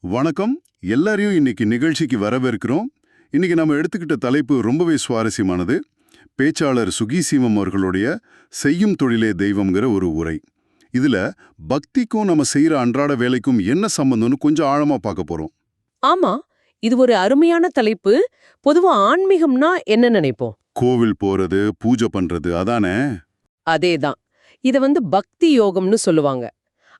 வணக்கம். எல்லாரையும் இன்னைக்கு நிகழ்ச்சிக்கு வரவேற்கிறோம். இன்னைக்கு நம்ம எடுத்துக்கிட்ட தலைப்பு ரொம்பவே சுவாரஸ்யமானது. பேச்சாளர் சுகீசீமம் அவர்களுடைய செய்யும் தொழிலே தெய்வம்ங்கிற ஒரு உரை இதுல பக்திக்கும் நம்ம செய்யற அன்றாட வேலைக்கும் என்ன சம்பந்தம்னு கொஞ்சம் ஆழமா பார்க்க போறோம். ஆமா இது ஒரு அருமையான தலைப்பு. பொதுவா ஆன்மீகம்னா என்ன நினைப்போம்? கோவில் போறது பூஜை பண்றது அதானே? அதேதான். இத வந்து பக்தி யோகம்னு சொல்லுவாங்க.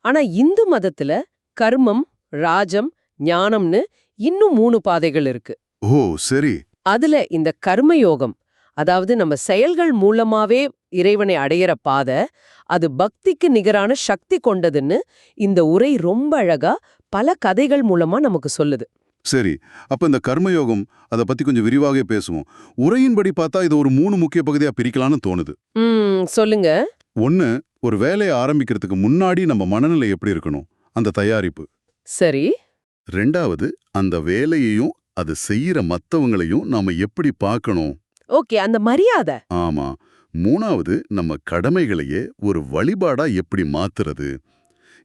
ஆனா இந்து மதத்துல கர்மம் ராஜம் ஞானம்னு இன்னும் மூணு பாதைகள் இருக்கு. ஓ சரி. அதுல இந்த கர்ம யோகம் அதாவது நம்ம செயல்கள் மூலமாவே இறைவனை அடையிற பாதை அது பக்திக்கு நிகரான சக்தி கொண்டதுன்னு இந்த உரை ரொம்ப அழகா பல கதைகள் மூலமா நமக்கு சொல்லுது. சரி அப்ப இந்த கர்மயோகம் அதை பத்தி கொஞ்சம் விரிவாக பேசுவோம். உரையின்படி பார்த்தா இது ஒரு மூணு முக்கிய பகுதியா பிரிக்கலாம்னு தோணுது. சொல்லுங்க. ஒன்னு ஒரு வேலையை ஆரம்பிக்கிறதுக்கு முன்னாடி நம்ம மனநிலை எப்படி இருக்கணும்? அந்த தயாரிப்பு. சரி. ரெண்டாவது அந்த வேலையையும் அது செய்யற மத்தவங்களையும் நாம எப்படி பார்க்கணும்? ஓகே அந்த மரியாதை. ஆமா. மூணாவது நம்ம கடமைகளையே ஒரு வழிபாடா எப்படி மாத்துறது?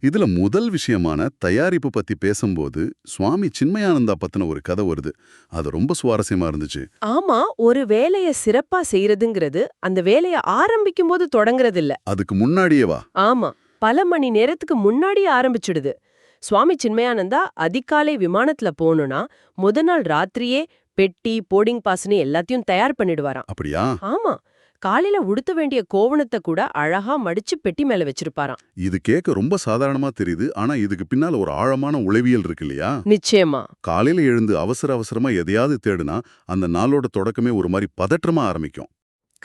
இதுல முதல் விஷயமான தயாரிப்பு பத்தி பேசும்போது சுவாமி சின்மயானந்தா பத்தின ஒரு கதை வருது. அது ரொம்ப சுவாரஸ்யமா இருந்துச்சு. ஆமா ஒரு வேலைய சிறப்பா செய்யறதுங்கிறது அந்த வேலைய ஆரம்பிக்கும் போது தொடங்குறது இல்ல அதுக்கு முன்னாடியே வா. ஆமா. பல மணி நேரத்துக்கு முன்னாடியே ஆரம்பிச்சிடுது. சுவாமி சின்மயானந்தா அதிகாலை விமானத்துல போகணும்னா முத நாள் ராத்திரியே பெட்டி போர்டிங் பாஸ்னு எல்லாத்தையும் தயார் பண்ணிடுவாராம். அப்படியா? ஆமா. காலையில உடுத்த வேண்டிய கோவணத்தை கூட அழகா மடிச்சு பெட்டி மேல வச்சிருப்பாராம். இது கேட்க ரொம்ப சாதாரணமா தெரியுது. ஆனா இதுக்கு பின்னால ஒரு ஆழமான உளவியல் இருக்கு இல்லையா? நிச்சயமா. காலையில எழுந்து அவசர அவசரமா எதையாவது தேடுனா அந்த நாளோட தொடக்கமே ஒரு மாதிரி பதற்றமா ஆரம்பிக்கும்.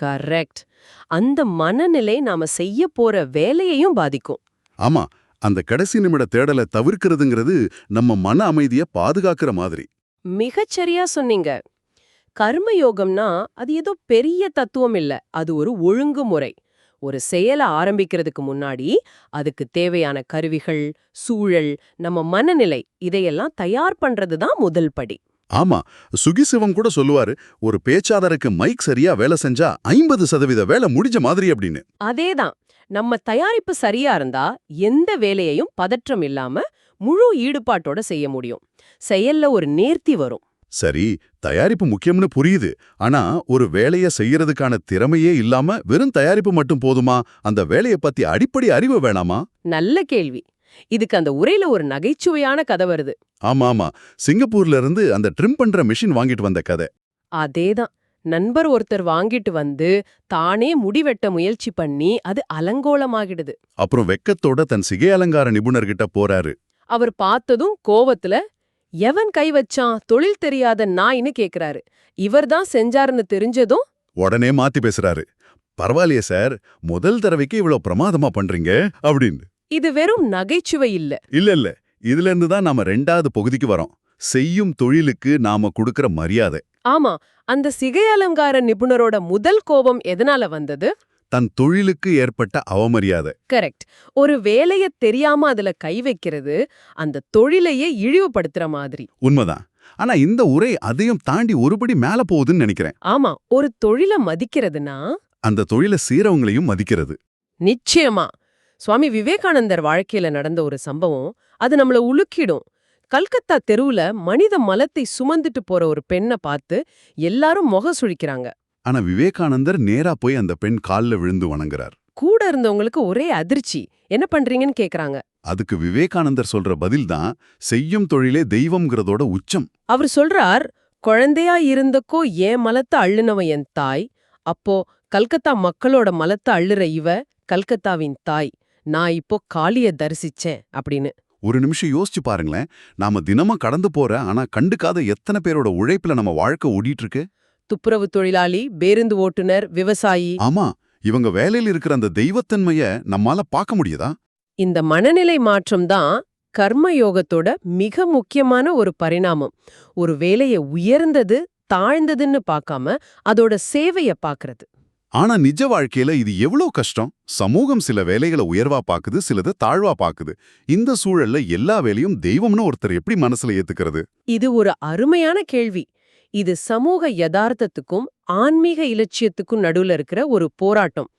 கரெக்ட். அந்த மனநிலை நாம செய்ய போற வேலையையும் பாதிக்கும். ஆமா. அந்த கடைசி நிமிட தேடலை தவிர்க்கிறதுங்கிறது நம்ம மன அமைதிய பாதுகாக்கிற மாதிரி. மிகச்சரியா சொன்னீங்க. கர்ம யோகம்னா அது ஏதோ பெரிய தத்துவம் இல்ல. அது ஒரு ஒழுங்குமுறை ஒரு செயலை ஆரம்பிக்கிறதுக்கு முன்னாடி அதுக்கு தேவையான கருவிகள் சூழல் நம்ம மனநிலை இதையெல்லாம் தயார் பண்றது தான் முதல் படி. ஆமா சுகிசிவம் கூட சொல்லுவாரு ஒரு பேச்சாளருக்கு மைக் சரியா வேலை செஞ்சா ஐம்பது சதவீத வேலை முடிஞ்ச மாதிரி அப்படின்னு. அதேதான் நம்ம தயாரிப்பு சரியா இருந்தா எந்த வேலையையும் பதற்றம் இல்லாம முழு ஈடுபாட்டோட செய்ய முடியும். செயல்ல ஒரு நேர்த்தி வரும். சரி தயாரிப்பு முக்கியம்னு புரியுது. ஆனா ஒரு வேலைய செய்யறதுக்கான திறமையே இல்லாம வெறும் தயாரிப்பு மட்டும் போதுமா? அந்த வேலைய பத்தி அடிப்படை அறிவு வேணாமா? நல்ல கேள்வி. இதுக்கு அந்த உரையில ஒரு நகைச்சுவையான கதை வருது. ஆமா ஆமா சிங்கப்பூர்ல இருந்து அந்த ட்ரிம் பண்ற மிஷின் வாங்கிட்டு வந்த கதை. அதேதான். நண்பர் ஒருத்தர் வாங்கிட்டு வந்து தானே முடி வெட்ட முயற்சி பண்ணி அது அலங்கோலமாகிடுது. அப்புறம் வெக்கத்தோட தன் சிகை அலங்கார நிபுணர்கிட்ட போறாரு. அவர் பார்த்ததும் கோவத்துல எவன் கை வச்சான்? தொழில் தெரியாத நாயின்னு கேக்குறாரு. இவர்தான் செஞ்சாருன்னு தெரிஞ்சதும் உடனே மாத்தி பேசுறாரு. பரவாயில்லையே சார் முதல் தடவைக்கு இவ்வளவு பிரமாதமா பண்றீங்க அப்படின்னு. இது வெறும் நகைச்சுவை இல்ல. இல்ல இல்ல. இதுல இருந்து தான் நாம ரெண்டாவது பகுதிக்கு வரோம். செய்யும் தொழிலுக்கு நாம கொடுக்கற மரியாதை. ஆமா அந்த சிகை அலங்கார நிபுணரோட முதல் கோபம் எதனால வந்தது? தன் தொழிலுக்கு ஏற்பட்ட அவமரியாதை. கரெக்ட். ஒரு வேலைய தெரியாம அதுல கை வைக்கிறது அந்த தொழிலையே இழிவுபடுத்துற மாதிரி. உண்மைதான். ஆனா இந்த உரை அதையும் தாண்டி ஒருபடி மேல போகுதுன்னு நினைக்கிறேன். ஆமா ஒரு தொழில மதிக்கிறதுனா? அந்த தொழிலை செய்றவங்களையும் மதிக்கிறது. நிச்சயமா. சுவாமி விவேகானந்தர் வாழ்க்கையில நடந்த ஒரு சம்பவம் அது நம்மள உலுக்கிடும். கல்கத்தா தெருவுல மனித மலத்தை சுமந்துட்டு போற ஒரு பெண்ணை பார்த்து எல்லாரும் முக சுழிக்கிறாங்க. ஆனா விவேகானந்தர் நேரா போய் அந்த பெண் கால்ல விழுந்து வணங்குறார். கூட இருந்தவங்களுக்கு ஒரே அதிர்ச்சி. என்ன பண்றீங்கன்னு கேக்குறாங்க. அதுக்கு விவேகானந்தர் சொல்ற பதில்தான் செய்யும் தொழிலே தெய்வம்ங்கிறதோட உச்சம். அவர் சொல்றார் குழந்தையா இருந்தக்கோ ஏன் மலத்தை அள்ளுனவ என் தாய்? அப்போ கல்கத்தா மக்களோட மலத்தை அள்ளுற இவ கல்கத்தாவின் தாய். நான் இப்போ காளிய தரிசிச்சேன் அப்படின்னு. ஒரு நிமிஷம் யோசிச்சு பாருங்களேன். நாம தினமும் கடந்து போற ஆனா கண்டுக்காத எத்தனை பேரோட உழைப்புல நம்ம வாழ்க்கை ஓடிட்டு இருக்கு துப்புரவு தொழிலாளி பேருந்து ஓட்டுனர் விவசாயி. ஆமா இவங்க வேலையில இருக்கிற அந்த தெய்வத்தன்மைய நம்மால பார்க்க முடியுதா? இந்த மனநிலை மாற்றம்தான் கர்ம யோகத்தோட மிக முக்கியமான ஒரு பரிணாமம். ஒரு வேலைய உயர்ந்தது தாழ்ந்ததுன்னு பார்க்காம அதோட சேவைய பார்க்கறது. ஆனா நிஜ வாழ்க்கையில இது எவ்வளோ கஷ்டம்? சமூகம் சில வேலைகளை உயர்வா பாக்குது சிலத தாழ்வா பாக்குது. இந்த சூழல்ல எல்லா வேலையும் தெய்வம்னு ஒருத்தர் எப்படி மனசுல ஏத்துக்கிறது? இது ஒரு அருமையான கேள்வி. இது சமூக யதார்த்தத்துக்கும் ஆன்மீக இலட்சியத்துக்கும் நடுவுல இருக்கிற ஒரு போராட்டம்.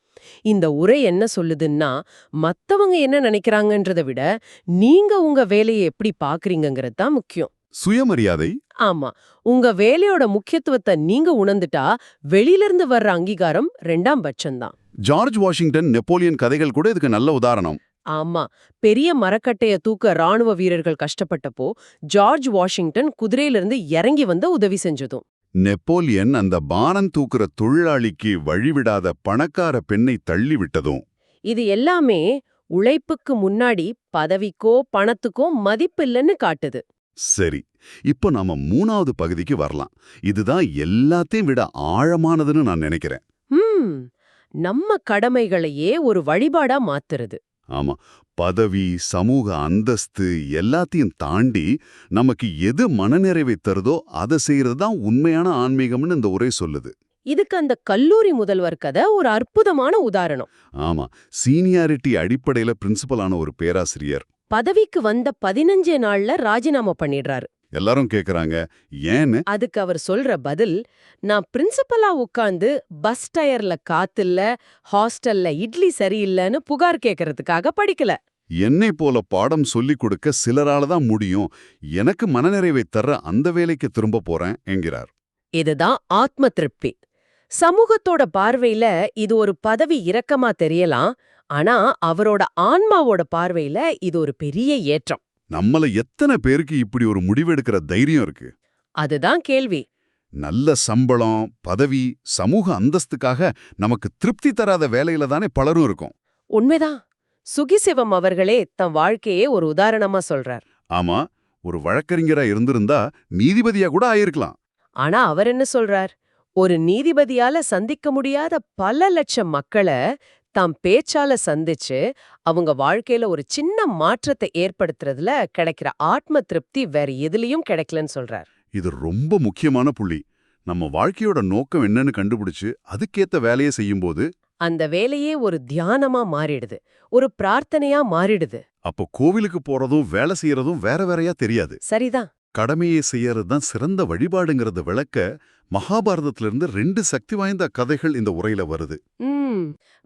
இந்த உரை என்ன சொல்லுதுன்னா மத்தவங்க என்ன நினைக்கிறாங்கன்றதை விட நீங்க உங்க வேலையை எப்படி பாக்குறீங்கிறது தான் முக்கியம். சுயமரியாதை? ஆமா. உங்க வேலையோட முக்கியத்துவத்தை நீங்க உணர்ந்துட்டா வெளியில இருந்து வர்ற அங்கீகாரம் ரெண்டாம் பட்சம்தான். ஜார்ஜ் வாஷிங்டன் நெப்போலியன் கதைகள் கூட இதுக்கு நல்ல உதாரணம். ஆமா. பெரிய மரக்கட்டைய தூக்க ராணுவ வீரர்கள் கஷ்டப்பட்டப்போ ஜார்ஜ் வாஷிங்டன் குதிரையிலிருந்து இறங்கி வந்து உதவி செஞ்சதும். நெப்போலியன் அந்த பானம் தூக்குற தொழிலாளிக்கு வழிவிடாத பணக்கார பெண்ணை தள்ளிவிட்டதும். இது எல்லாமே உழைப்புக்கு முன்னாடி பதவிக்கோ பணத்துக்கோ மதிப்பில்லைன்னு காட்டுது. சரி இப்போ நாம மூணாவது பகுதிக்கு வரலாம். இதுதான் எல்லாத்தையும் விட ஆழமானதுன்னு நான் நினைக்கிறேன். நம்ம கடமைகளையே ஒரு வழிபாடா மாத்துறது. ஆமா பதவி சமூக அந்தஸ்து எல்லாத்தையும் தாண்டி நமக்கு எது மனநிறைவை தருதோ அதை செய்யறது தான் உண்மையான ஆன்மீகம்னு இந்த உரை சொல்லுது. இதுக்கு அந்த கல்லூரி முதல்வர் கதை ஒரு அற்புதமான உதாரணம். ஆமா சீனியாரிட்டி அடிப்படையில பிரின்சிபலான ஒரு பேராசிரியர். பதவிக்கு வந்த பதினஞ்சே நாள்ல ராஜினாமா பண்ணிடுறாரு. எல்லாரும் கேக்குறாங்க ஏன்னு? அதுக்கு அவர் சொல்ற பதில் நான் பிரின்சிபலா உட்கார்ந்து பஸ் டயர்ல காத்துல ஹாஸ்டல்ல இட்லி சரியில்லைன்னு புகார் கேட்கறதுக்காக படிக்கல. என்னை போல பாடம் சொல்லிக் கொடுக்க சிலரால தான் முடியும். எனக்கு மனநிறைவை தர்ற அந்த வேலைக்கு திரும்ப போறேன் என்கிறார். இதுதான் ஆத்ம திருப்தி. சமூகத்தோட பார்வையில இது ஒரு பதவி இரக்கமா தெரியலாம். ஆனா அவரோட ஆன்மாவோட பார்வையில இது ஒரு பெரிய ஏற்றம். நம்மள எத்தனை பேருக்கு இப்படி ஒரு முடிவெடுக்கிற தைரியம் இருக்கு? அதுதான் கேள்வி. நல்ல சம்பளம் பதவி சமூக அந்தஸ்துக்காக நமக்கு திருப்தி தராத வேலையில தானே பலரும் இருக்கும். உண்மைதான். சுகிசிவம் அவர்களே தன் வாழ்க்கையே ஒரு உதாரணமா சொல்றார். ஆமா ஒரு வழக்கறிஞரா இருந்திருந்தா நீதிபதியா கூட ஆயிருக்கலாம். ஆனா அவர் என்ன சொல்றார்? ஒரு நீதிபதியால சந்திக்க முடியாத பல லட்சம் மக்களை தாம் பேச்சால சந்திச்சு அவங்க வாழ்க்கையில ஒரு சின்ன மாற்றத்தை ஏற்படுத்துறதுல கிடைக்கிற ஆத்ம திருப்தி வேற எதுலயும் கிடைக்கலன்னு சொல்றார். இது ரொம்ப முக்கியமான புள்ளி. நம்ம வாழ்க்கையோட நோக்கம் என்னன்னு கண்டுபிடிச்சு அதுக்கேத்த வேலையை செய்யும்போது அந்த வேலையே ஒரு தியானமா மாறிடுது. ஒரு பிரார்த்தனையா மாறிடுது. அப்போ கோவிலுக்கு போறதும் வேலை செய்யறதும் வேற வேறையா தெரியாது. சரிதான். கடமையை செய்யறது தான் சிறந்த வழிபாடுங்கிறத விளக்க மகாபாரதத்திலிருந்து ரெண்டு சக்தி வாய்ந்த கதைகள் இந்த உரையில வருது.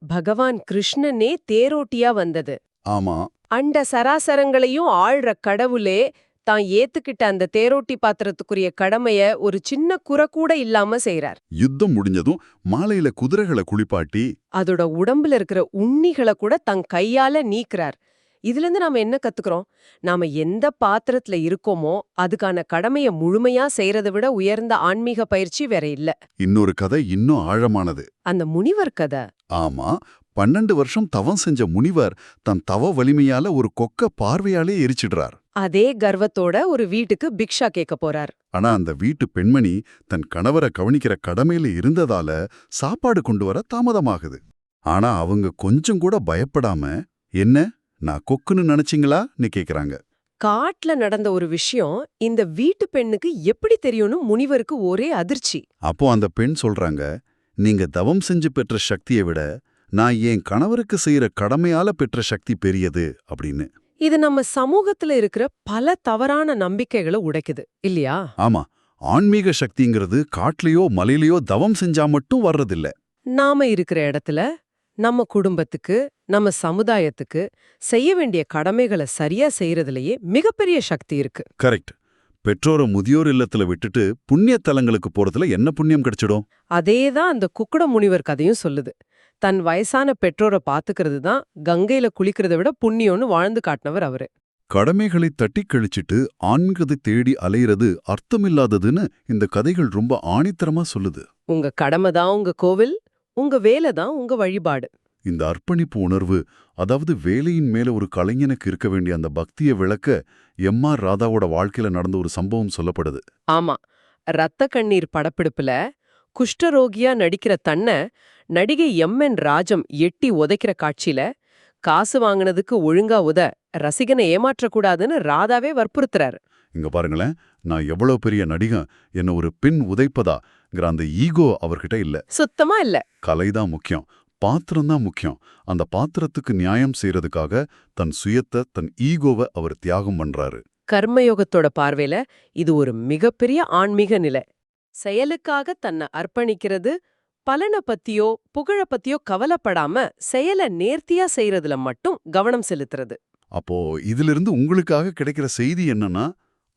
பகவான் கிருஷ்ணனே தேரோட்டியா வந்தது. ஆமா. அண்ட சராசரங்களையும் ஆள்ற கடவுளே தான் ஏத்துக்கிட்ட அந்த தேரோட்டி பாத்திரத்துக்குரிய கடமைய ஒரு சின்ன குறை கூட இல்லாம செய்றார். யுத்தம் முடிஞ்சதும் மாலையில குதிரைகளை குளிப்பாட்டி அதோட உடம்புல இருக்கிற உண்ணிகளை கூட தன் கையால நீக்குறார். இதுல இருந்து நாம என்ன கத்துக்கிறோம்? நாம எந்த பாத்திரத்துல இருக்கோமோ அதுக்கான கடமைய முழுமையா செய்யறதை விட உயர்ந்த ஆன்மீக பயிற்சி வேற இல்ல. இன்னொரு கதை இன்னும் ஆழமானது. அந்த முனிவர் கதை. ஆமா பன்னெண்டு வருஷம் தவம் செஞ்ச முனிவர் தன் தவ வலிமையால ஒரு கொக்க பார்வையாலே எரிச்சிடுறார். அதே கர்வத்தோட ஒரு வீட்டுக்கு பிக்ஷா கேட்க போறார். ஆனா அந்த வீட்டு பெண்மணி தன் கணவரை கவனிக்கிற கடமையில இருந்ததால சாப்பாடு கொண்டு வர தாமதமாகுது. ஆனா அவங்க கொஞ்சம் கூட பயப்படாம என்ன? நான் கொக்குன்னு நினைச்சீங்களான்னு கேக்குறாங்க. காட்டுல நடந்த ஒரு விஷயம் இந்த வீட்டு பெண்ணுக்கு எப்படி தெரியும்னு முனிவருக்கு ஒரே அதிர்ச்சி. அப்போ அந்த பெண் சொல்றாங்க நீங்க தவம் செஞ்சு பெற்ற சக்தியை விட நான் என் கணவருக்கு செய்யற கடமையால பெற்ற சக்தி பெரியது அப்படின்னு. இது நம்ம சமூகத்துல இருக்கிற பல தவறான நம்பிக்கைகளை உடைக்குது இல்லையா? ஆமா ஆன்மீக சக்திங்கிறது காட்டுலயோ மலையிலயோ தவம் செஞ்சா மட்டும் வர்றதில்ல. நாம இருக்கிற இடத்துல நம்ம குடும்பத்துக்கு நம்ம சமுதாயத்துக்கு செய்ய வேண்டிய கடமைகளை சரியா செய்யறதுலயே மிகப்பெரிய சக்தி இருக்கு. கரெக்ட். பெற்றோரை முதியோர் இல்லத்துல விட்டுட்டு புண்ணிய தலங்களுக்கு போறதுல என்ன புண்ணியம் கிடைச்சிடும்? அதேதான் அந்த குக்குட முனிவர் கதையும் சொல்லுது. தன் வயசான பெற்றோரை பாத்துக்கிறது தான் கங்கையில குளிக்கிறதை விட புண்ணியம்னு வாழ்ந்து காட்டினவர் அவரு. கடமைகளை தட்டி கழிச்சிட்டு ஆன்மீகத்தை தேடி அலையிறது அர்த்தமில்லாததுன்னு இந்த கதைகள் ரொம்ப ஆணித்தரமா சொல்லுது. உங்க கடமை தான் உங்க கோவில் உங்க வேலை தான் உங்க வழிபாடு. இந்த அர்ப்பணிப்பு உணர்வு அதாவது வேலையின் மேல ஒரு கலைஞனுக்கு இருக்க வேண்டிய அந்த பக்தியை விளக்க எம் ஆர் ராதாவோட வாழ்க்கையில நடந்த ஒரு சம்பவம் சொல்லப்படுது. ஆமா. ரத்த கண்ணீர் படப்பிடிப்புல குஷ்டரோகியா நடிக்கிற தன்னை நடிகை எம் என் ராஜம் எட்டி உதைக்கிற காட்சியில காசு வாங்கினதுக்கு ஒழுங்கா உத ரசிகனை ஏமாற்றக்கூடாதுன்னு ராதாவே வற்புறுத்துறாரு. இங்க பாருங்களேன் நான் எவ்வளவு பெரிய நடிகன் என்ன ஒரு பின் உதைப்பதாங்கிற அந்த ஈகோ அவர்கிட்ட இல்ல. சுத்தமா இல்ல. கலைதான் முக்கியம். பாத்திரம் தான் முக்கியம். அந்த பாத்திரத்துக்கு நியாயம் செய்யறதுக்காக தன் சுயத்தை தன் ஈகோவை அவர் தியாகம் பண்றாரு. கர்மயோகத்தோட பார்வையில இது ஒரு மிகப்பெரிய ஆன்மீக நிலை. செயலுக்காக தன்னை அர்ப்பணிக்கிறது பலனை பத்தியோ புகழ பத்தியோ கவலைப்படாம செயலை நேர்த்தியா செய்யறதுல மட்டும் கவனம் செலுத்துறது. அப்போ இதிலிருந்து உங்களுக்காக கிடைக்கிற செய்தி என்னன்னா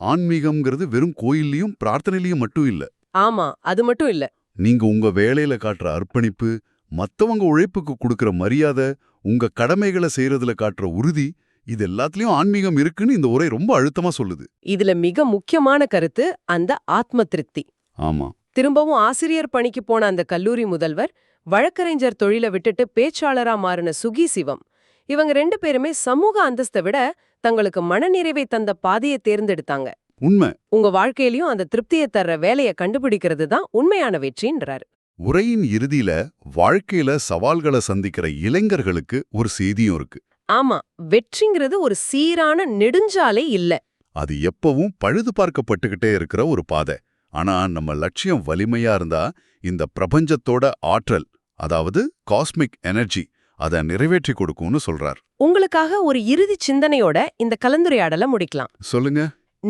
ஆன்மீகம்ங்கிறது வெறும் கோயில்லையும் பிரார்த்தனையிலயும் மட்டும் இல்ல. ஆமா அது மட்டும் இல்ல. நீங்க உங்க வேலையில காட்டுற அர்ப்பணிப்பு மத்தவங்க உழைப்புக்கு கொடுக்கிற மரியாதை உங்க கடமைகளை செய்யறதுல காட்டுற உறுதி இது எல்லாத்துலயும் ஆன்மீகம் இருக்குன்னு இந்த உரை ரொம்ப அழுத்தமா சொல்லுது. இதுல மிக முக்கியமான கருத்து அந்த ஆத்ம திருப்தி. ஆமா. திரும்பவும் ஆசிரியர் பணிக்கு போன அந்த கல்லூரி முதல்வர் வழக்கறிஞர் தொழிலை விட்டுட்டு பேச்சாளரா மாறின சுகி சிவம். இவங்க ரெண்டு பேருமே சமூக அந்தஸ்தை விட தங்களுக்கு மனநிறைவை தந்த பாதையை தேர்ந்தெடுத்தாங்க. உண்மை. உங்க வாழ்க்கையிலயும் அந்த திருப்தியை தர்ற வேலையை கண்டுபிடிக்கிறது தான் உண்மையான வெற்றின்றாரு. உரையின் இறுதியில வாழ்க்கையில சவால்களை சந்திக்கிற இளைஞர்களுக்கு ஒரு செய்தியும் இருக்கு. ஆமா வெற்றிங்கிறது ஒரு சீரான நெடுஞ்சாலை இல்ல. அது எப்பவும் பழுது பார்க்கப்பட்டுக்கிட்டே இருக்கிற ஒரு பாதை. ஆனா நம்ம லட்சியம் வலிமையா இருந்தா இந்த பிரபஞ்சத்தோட ஆற்றல் அதாவது காஸ்மிக் எனர்ஜி அதை நிறைவேற்றி கொடுக்கும்னு சொல்றார். உங்களுக்காக ஒரு இறுதி சிந்தனையோட இந்த கலந்துரையாடலை முடிக்கலாம். சொல்லுங்க.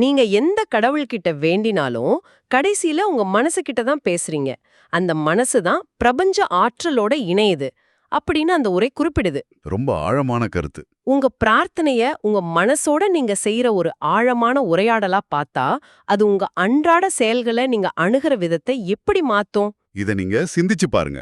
நீங்க எந்த கடவுள்கிட்ட வேண்டினாலும் கடைசியில உங்க மனசுகிட்ட தான் பேசுறீங்க. அந்த மனசு தான் பிரபஞ்ச ஆற்றலோட இணையுது அப்படின்னு அந்த உரை குறிப்பிடுது. ரொம்ப ஆழமான கருத்து. உங்க பிரார்த்தனைய உங்க மனசோட நீங்க செய்யற ஒரு ஆழமான உரையாடலா பார்த்தா அது உங்க அன்றாட செயல்களை நீங்க அணுகிற விதத்தை எப்படி மாத்தும்? இத நீங்க சிந்திச்சு பாருங்க.